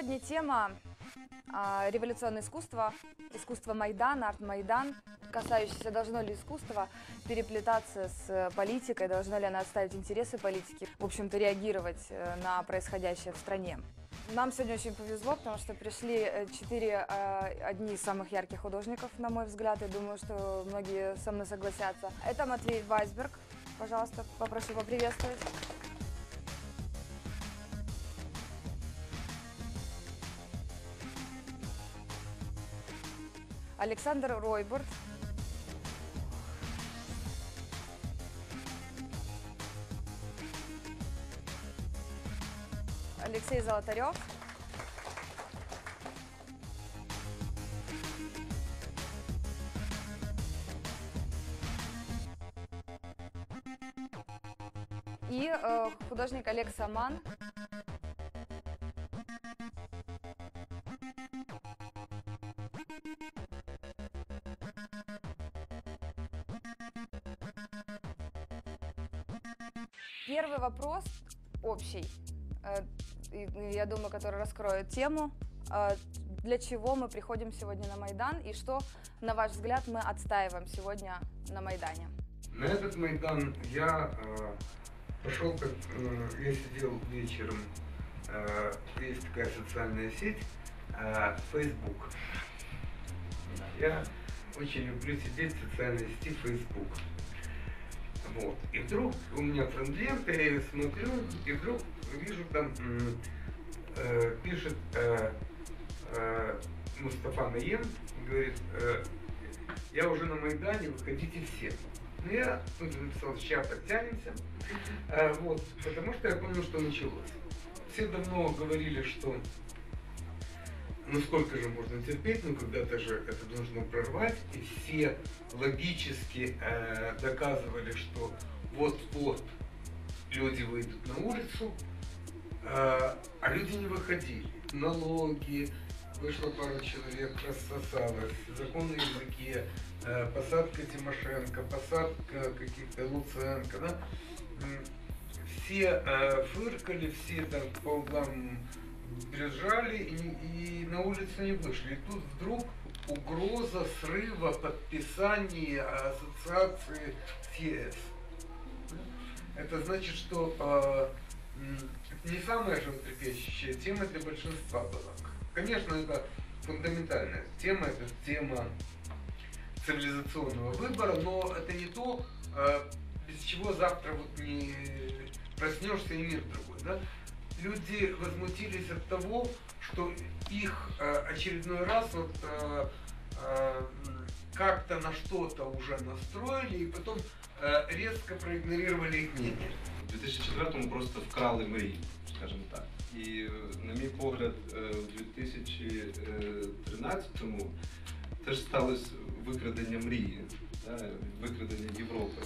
Сегодня тема а, революционное искусство, искусство Майдана, арт-Майдан, касающееся, должно ли искусство переплетаться с политикой, должно ли оно отставить интересы политики, в общем-то, реагировать э, на происходящее в стране. Нам сегодня очень повезло, потому что пришли э, четыре э, одни из самых ярких художников, на мой взгляд, и думаю, что многие со мной согласятся. Это Матвей Вайсберг, пожалуйста, попрошу поприветствовать. Александр Ройбурт. Алексей Золотарев. И э, художник Олег Саман. Первый вопрос общий, э, и, я думаю, который раскроет тему. Э, Для чего мы приходим сегодня на Майдан и что, на ваш взгляд, мы отстаиваем сегодня на Майдане? На этот Майдан я э, пошел, как э, я сидел вечером, э, есть такая социальная сеть, э, Facebook. Я очень люблю сидеть в социальной сети Facebook. Вот. И вдруг у меня френд-лента, я ее смотрю, и вдруг вижу там, э, пишет э, э, Мустафа Наем, говорит, э, я уже на Майдане, выходите все. Ну, я же написал, сейчас подтянемся, Э, вот, потому что я понял, что началось. Все давно говорили, что ну сколько же можно терпеть, ну когда-то же это должно прорвать, и все логически э, доказывали, что вот-вот люди выйдут на улицу, э, а люди не выходили. Налоги, вышло пару человек, рассосалось, закон на языке, э, посадка Тимошенко, посадка каких-то Луценко, да? Все э, фыркали, все там по углам брюзжали и, и на улицу не вышли. И тут вдруг угроза срыва подписания ассоциации с ЕС. Это значит, что э, не самая животрепещущая тема для большинства была. Конечно, это фундаментальная тема, это тема цивилизационного выбора, но это не то, э, без чего завтра вот не проснешься и мир другой. Да? Люди возмутились от того, что их э, очередной раз вот э, э, м, как-то на что-то уже настроили и потом э, резко проигнорировали их мнение. У 2004-му просто вкрали мрії, скажімо так. І е, на мій погляд, е, у 2013-му теж сталося викрадення мрії, да, викрадення Європи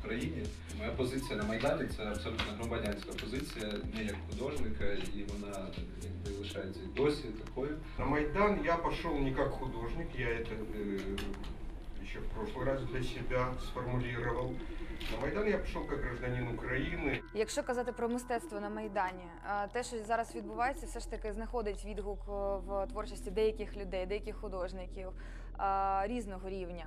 в- в Україні. Моя позиція на Майдані це абсолютно громадянська позиція, не як художника, і вона якби лишається і досі такою. На Майдан я пошел не как художник, я это э, еще в прошлый раз для себя сформулировал. На Майдан я пошел как гражданин Украины. Якщо казати про мистецтво на Майдані, е, те, що зараз відбувається, все ж таки знаходить відгук е, в творчості деяких людей, деяких художників е, різного рівня.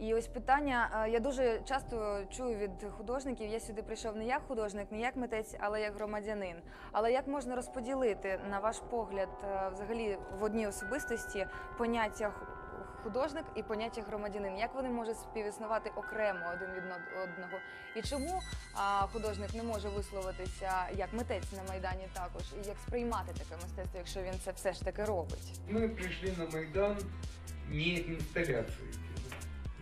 І ось питання, е, я дуже часто чую від художників, я сюди прийшов не як художник, не як митець, але як громадянин. Але як можна розподілити, на ваш погляд, е, взагалі в одній особистості поняття художник і поняття громадянин? Як вони можуть співіснувати окремо один від одного? І чому художник не може висловитися як митець на майдані також, і як сприймати таке мистецтво, якщо він це все ж таки робить? Мы пришли на Майдан не инсталляцией.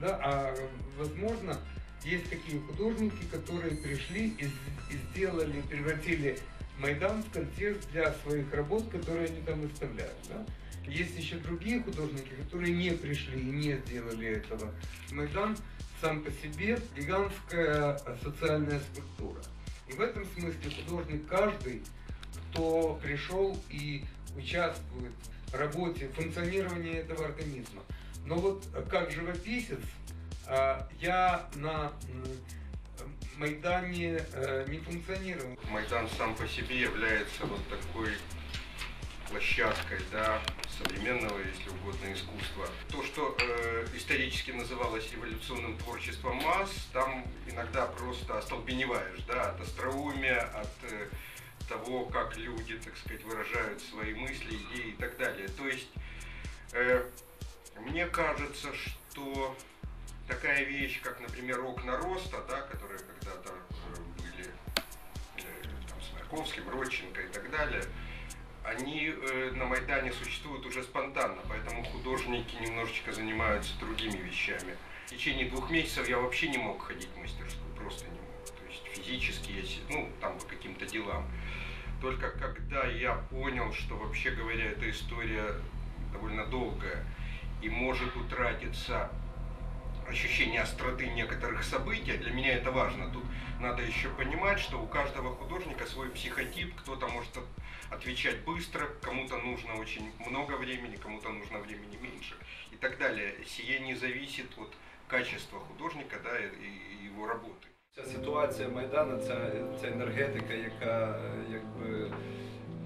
Да, а возможно, есть такие художники, которые пришли и, и сделали, превратили Майдан в контекст для своих работ, которые они там выставляют. Да? Есть еще другие художники, которые не пришли и не сделали этого. Майдан сам по себе гигантская социальная структура. И в этом смысле художник каждый, кто пришел и участвует в работе, функционировании этого организма. Но вот э, как живописец э, я на Майдане э, не функционировал. Майдан сам по себе является вот такой площадкой да, современного, если угодно, искусства. То, что э, исторически называлось революционным творчеством масс, там иногда просто остолбеневаешь, да, от остроумия, от э, того, как люди, так сказать, выражают свои мысли, идеи и так далее. То есть, э, мне кажется, что такая вещь, как, например, окна роста, да, которые когда-то были э, там, с Марковским, Родченко и так далее, они э, на Майдане существуют уже спонтанно, поэтому художники немножечко занимаются другими вещами. В течение двух месяцев я вообще не мог ходить в мастерскую, просто не мог. То есть физически я, ну, там по каким-то делам. Только когда я понял, что вообще говоря, эта история довольно долгая и может утратиться ощущение остроты некоторых событий, для меня это важно. Тут надо еще понимать, что у каждого художника свой психотип, кто-то может от- отвечать быстро, кому-то нужно очень много времени, кому-то нужно времени меньше и так далее. Сие не зависит от качества художника да, и его работы. Ця ситуація Майдану, ця, ця енергетика, яка е, якби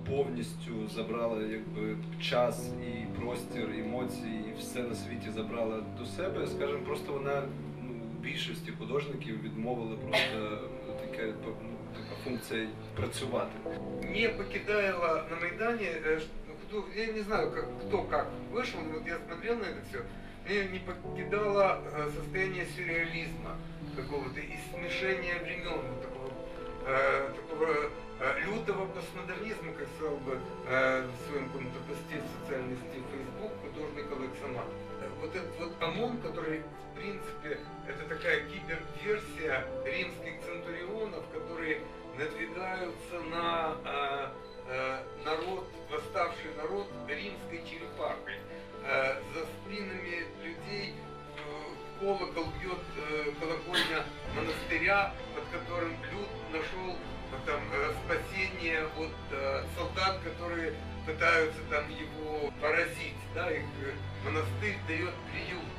повністю забрала якби час і простір, емоції, і все на світі забрала до себе, скажімо, просто вона ну, більшості художників відмовила просто таке ну, така функція працювати. Не покидала на Майдане, э, ш- кто- я не знаю, как, кто как вышел, но вот я смотрел на это все, мне не покидало э, состояние сюрреализма Какого-то и смешения времен, вот такого, э, такого э, лютого постмодернизма, как сказал бы э, в своем каком-то посте в социальной сети Facebook художник Александров. Э, Вот этот вот ОМОН, который, в принципе, это такая киберверсия римских центурионов, которые надвигаются на э, э, народ, восставший народ римской черепахой. Э, колокол бьет э, колокольня монастыря, под которым люд нашел э, там, э, спасение от э, солдат, которые пытаются там его поразить. Да, их э, монастырь дает приют.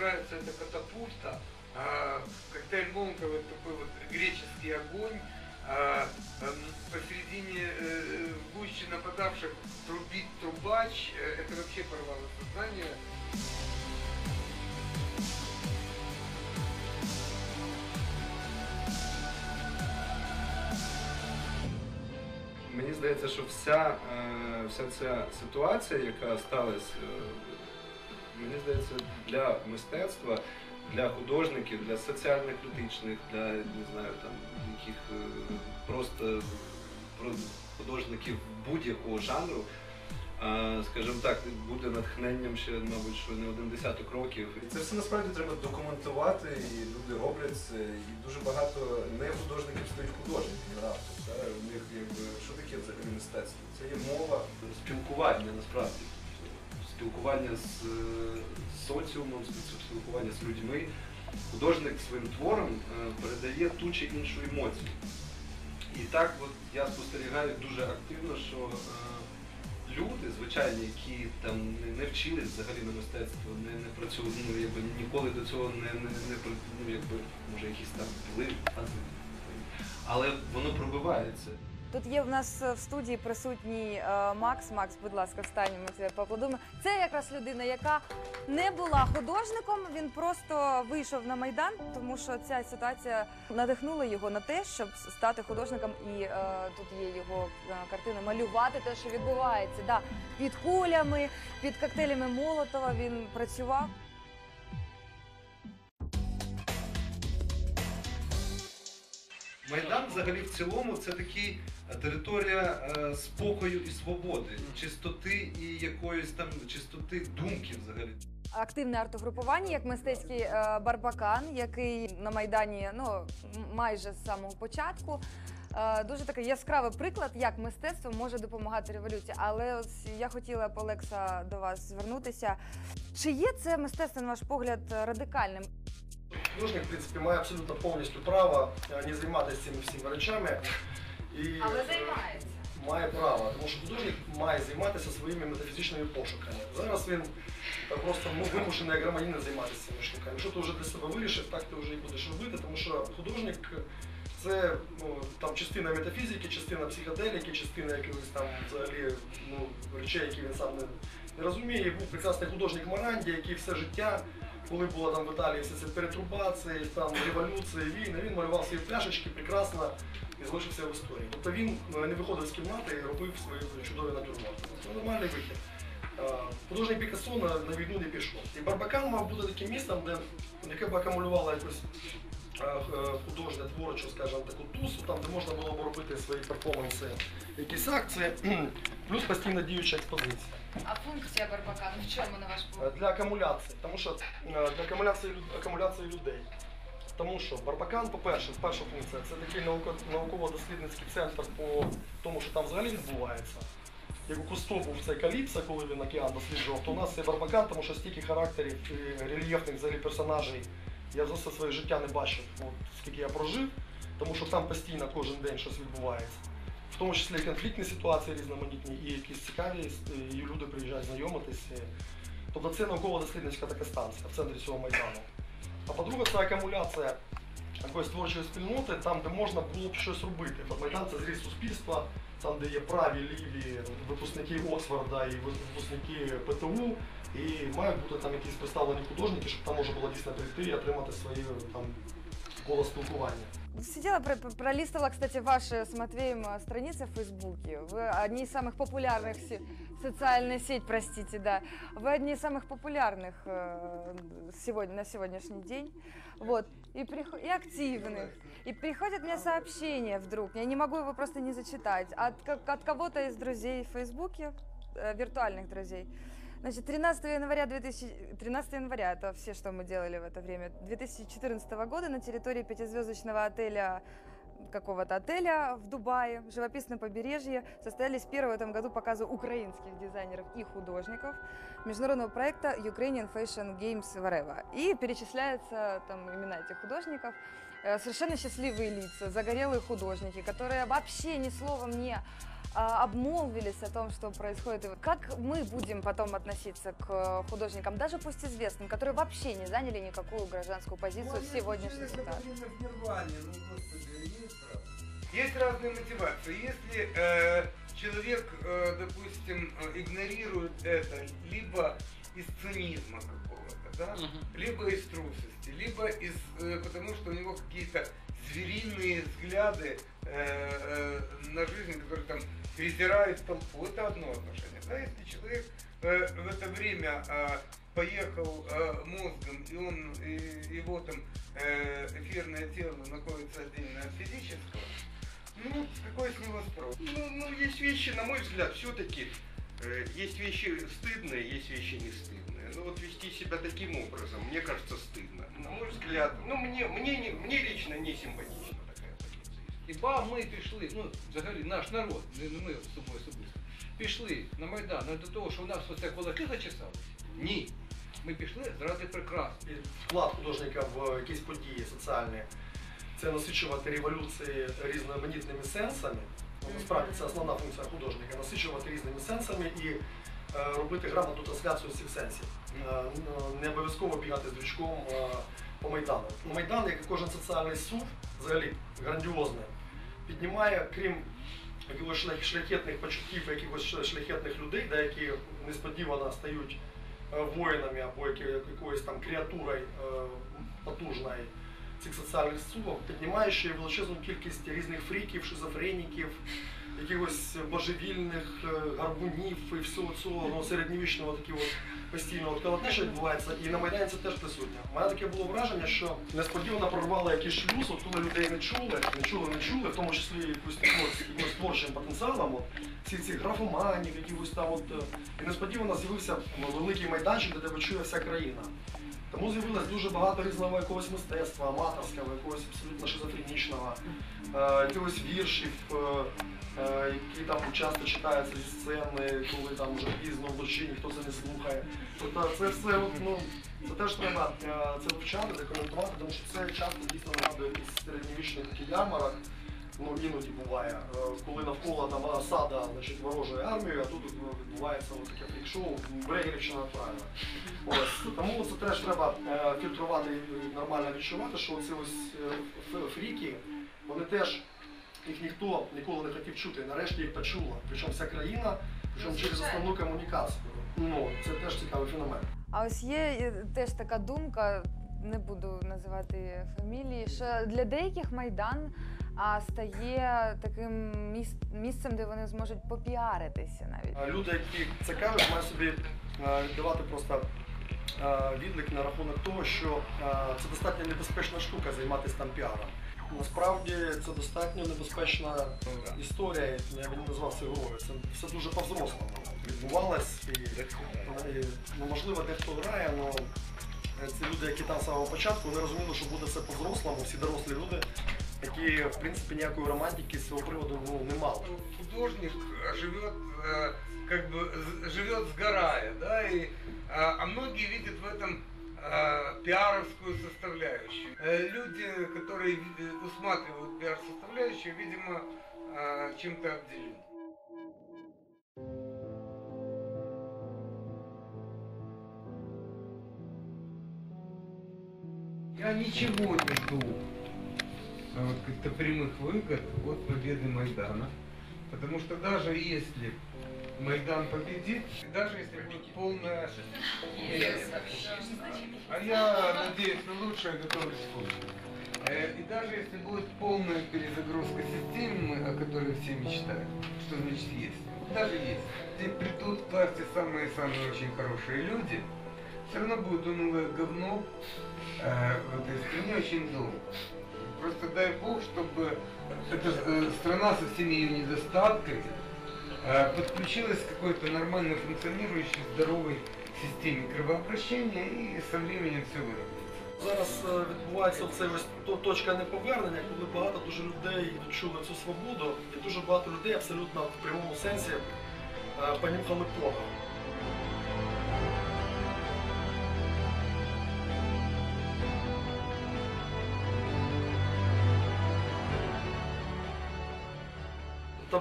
же сооружается эта катапульта, а, коктейль Молотова это такой вот греческий огонь, а, эм, посередине э, гуще нападавших трубит трубач, Э, это вообще порвало сознание. Мені здається, що вся, е, вся ця ситуація, яка сталася, е, мені здається, для мистецтва, для художників, для соціально критичних, для не знаю, там яких е, просто художників будь-якого жанру. Скажімо так, буде натхненням ще, мабуть, що не один десяток років. І це все насправді треба документувати, і люди роблять це. І дуже багато не художників стають художниками раптом. У них якби що таке взагалі мистецтво? Це є мова. спілкування насправді. Спілкування з е, соціумом, спілкування з людьми. Художник своїм твором е, передає ту чи іншу емоцію. І так от я спостерігаю дуже активно, що е, люди, звичайні, які там не, вчились взагалі на мистецтво, не, не працювали, ну, якби ніколи до цього не, не, не ну, якби, може якісь там були. Але воно пробивається. Тут є в нас е, в студії присутній е, Макс. Макс, будь ласка, встань, ми тебе поаплодуємо. Це якраз людина, яка не була художником. Він просто вийшов на майдан, тому що ця ситуація надихнула його на те, щоб стати художником. І е, тут є його е, картина малювати те, що відбувається. Да, під кулями, під коктейлями Молотова він працював. Майдан взагалі в цілому це такий е, територія е, спокою і свободи, чистоти і якоїсь там чистоти думки взагалі. активне артогрупування, як мистецький е, барбакан, який на майдані ну майже з самого початку. е, дуже такий яскравий приклад, як мистецтво може допомагати революції. Але ось я хотіла б, Олекса, до вас звернутися. Чи є це мистецтво, на ваш погляд, радикальним? Художник, в принципі, має абсолютно повністю право е, не займатися цими всіма речами. І, е, Має право, тому що художник має займатися своїми метафізичними пошуками. Зараз він е, просто ну, вимушений як громадянин займатися цими штуками. Якщо ти вже для себе вирішив, так ти вже і будеш робити, тому що художник це ну, там частина метафізики, частина психоделіки, частина якихось там взагалі ну, речей, які він сам не, не розуміє. Був прекрасний художник Маранді, який все життя, коли було там в Італії все це перетрубація, там революції, війни, він малював свої пляшечки прекрасно і залишився в історії. Тобто він е, не виходив з кімнати і робив свої чудові натюрморти. Це нормальний вихід. Е, Художник Пікассо на, війну не пішов. І Барбакан мав бути таким містом, де яке б акумулювало якусь е, художню, творчу, скажімо, таку тусу, там, де можна було б робити свої перформанси, якісь акції, плюс постійно діюча експозиція. А функція Барбакану в чому на ваш Е, для акумуляції, тому що е, для акумуляції, акумуляції людей. Тому що Барбакан, по-перше, перша функція це такий науково-дослідницький центр по тому, що там взагалі відбувається. Як у Кусто був цей Каліпсо, коли він океан досліджував, то у нас є Барбакан, тому що стільки характерів і рельєфних взагалі персонажей я за все своє життя не бачив, от, скільки я прожив, тому що там постійно кожен день щось відбувається. В тому числі конфліктні ситуації різноманітні, і якісь цікаві, і люди приїжджають знайомитися. Тобто це науково-дослідницька така станція в центрі цього майдану. А по-друге, це акумуляція якоїсь творчої спільноти, там, де можна було б щось робити. От Майдан це зріз суспільства, там, де є праві, ліві випускники Оксфорда і випускники ПТУ, і мають бути там якісь представлені художники, щоб там можна було дійсно прийти і отримати своє там коло спілкування. Сидела, про- про- пролистывала, кстати, ваши с Матвеем э, страницы в Фейсбуке. Вы одни из самых популярных, се- социальная сеть, простите, да. Вы одни из самых популярных э, сегодня, на сегодняшний день. Вот. И, прихо- и активных. И приходят мне сообщения вдруг, я не могу его просто не зачитать, от, от кого-то из друзей в Фейсбуке, э, виртуальных друзей. Значит, 13 января 2000... 13 января, это все, что мы делали в это время, 2014 года на территории пятизвездочного отеля какого-то отеля в Дубае, в живописном побережье, состоялись первые в этом году показы украинских дизайнеров и художников международного проекта Ukrainian Fashion Games Whatever. И перечисляются там имена этих художников. Э, Совершенно счастливые лица, загорелые художники, которые вообще ни словом не а, обмолвились о том, что происходит. Как мы будем потом относиться к художникам, даже пусть известным, которые вообще не заняли никакую гражданскую позицию в сегодняшней ситуации? Есть разные мотивации. Если э, человек, э, допустим, игнорирует это либо из цинизма какого-то, да, либо из трусости, либо из, э, потому что у него какие-то звериные взгляды э, э, на жизнь, которые там презирают толпу, это одно отношение. Да, если человек э, в это время э, поехал э, мозгом, и он, и его там э, эфирное тело находится отдельно от физического, ну, какой с него спрос? Ну, ну, есть вещи, на мой взгляд, все-таки есть вещи стыдные, есть вещи не стыдные. Ну вот вести себя таким образом, мне кажется, стыдно. На мой взгляд, ну мне, мне, не- мне лично не симпатична такая позиция. Хіба ми пішли, ну взагалі наш народ, не не ми з собою особисто, пішли на Майдан не до того, що у нас оце кулаки зачесали? Ні. Ми пішли заради прекрасного. І вклад художника в якісь події соціальні це насичувати революції різноманітними сенсами. Ну, насправді це основна функція художника насичувати різними сенсами і е, робити грамотну трансляцію цих сенсів. Е, не обов'язково бігати з дрючком е, по майдану. Ну, Майдан, як і кожен соціальний суд, взагалі грандіозний, піднімає, крім шляхетних почуттів, якихось шляхетних людей, які несподівано стають воїнами або якоюсь там креатурою потужною цих соціальних стосунків, піднімає ще й величезну кількість різних фріків, шизофреніків, якихось божевільних е, гарбунів і всього цього ну, середньовічного такого постійного колотнища відбувається, і на Майдані це теж присутнє. У мене таке було враження, що несподівано прорвали якийсь шлюз, от коли людей не чули, не чули, не чули, в тому числі якусь творчим, потенціалом, от, всіх цих графоманів, якихось там от, е, і несподівано з'явився великий майданчик, де тебе чує вся країна. Тому з'явилось дуже багато різного якогось мистецтва, аматорського, якогось абсолютно шизофренічного, е, якихось віршів, е, е, які там часто читаються зі сцени, коли там вже пізно вночі ніхто це не слухає. Тобто це все ну, це теж треба е, це вивчати, документувати, тому що це часто дійсно нагадує якийсь середньовічний такий ярмарок. Ну, іноді буває, е, коли навколо там осада значить, ворожої армії, а тут е, відбувається от таке фрік-шоу, Брегерівщина правильно. Ось, тому це теж треба е, фільтрувати і нормально відчувати, що ці ось фріки, вони теж, їх ніхто ніколи не хотів чути. Нарешті їх почула. Причому вся країна, причому через основну комунікацію. Ну, це теж цікавий феномен. А ось є теж така думка, не буду називати фамілії, що для деяких майдан а, стає таким місцем, де вони зможуть попіаритися навіть. Люди, які цікаві, мають собі е, давати просто е, відлик на рахунок того, що е, це достатньо небезпечна штука займатися там піаром. Насправді це достатньо небезпечна історія, я б не назвав це грою. Це все дуже по-взрослому відбувалось. І, ну, можливо, дехто грає, але це люди, які там з самого початку, вони розуміли, що буде все по-взрослому, всі дорослі люди, які, в принципі, ніякої романтики з цього приводу ну, не мали. Художник э, живет, э, как бы з- живет сгорая, да, и, а а многие видят в этом э, пиаровскую составляющую. Э, Люди, которые ви- э, усматривают пиар-составляющую, видимо, э, чем-то обделены. Я ничего не жду э, каких-то прямых выгод от победы Майдана. Потому что даже если Майдан победит, даже если будет полная... А я надеюсь на лучшее, готовлюсь. Э, И даже если будет полная перезагрузка системы, о которой все мечтают, что значит есть? Даже есть. И придут к власти самые-самые очень хорошие люди, все равно будет унылое говно э, в этой стране очень долго. Просто дай бог, чтобы эта э, страна со всеми ее недостатками э, подключилась к какой-то нормально функционирующей здоровой системе кровообращения и со временем все выровняется. Зараз е, відбувається оце ось то- точка неповернення, коли багато дуже людей відчули цю свободу, і дуже багато людей абсолютно в прямому сенсі е, понюхали порох.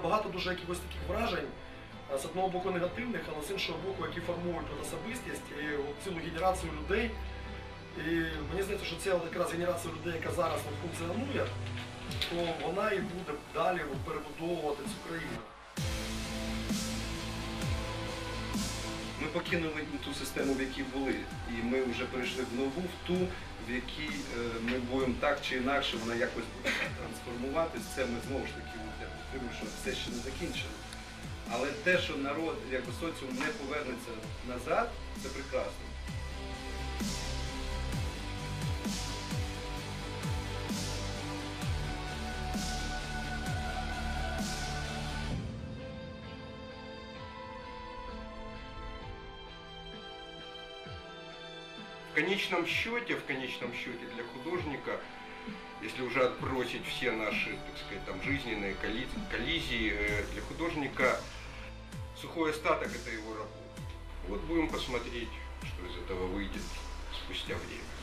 Багато дуже якихось таких вражень, е, з одного боку негативних, але з іншого боку, які формують от особистість і цілу генерацію людей. І мені здається, що ця якраз генерація людей, яка зараз функціонує, то вона і буде далі перебудовувати цю країну. Покинули ту систему, в якій були, і ми вже перейшли в нову, в ту, в якій е, ми будемо так чи інакше, вона якось буде трансформуватися. Це ми знову ж таки отримуємо, що все ще не закінчено. Але те, що народ, якби соціум не повернеться назад, це прекрасно. Конечном счете, в конечном счете для художника, если уже отбросить все наши, так сказать, там жизненные колли- коллизии, э, для художника сухой остаток это его работа. Вот будем посмотреть, что из этого выйдет спустя время.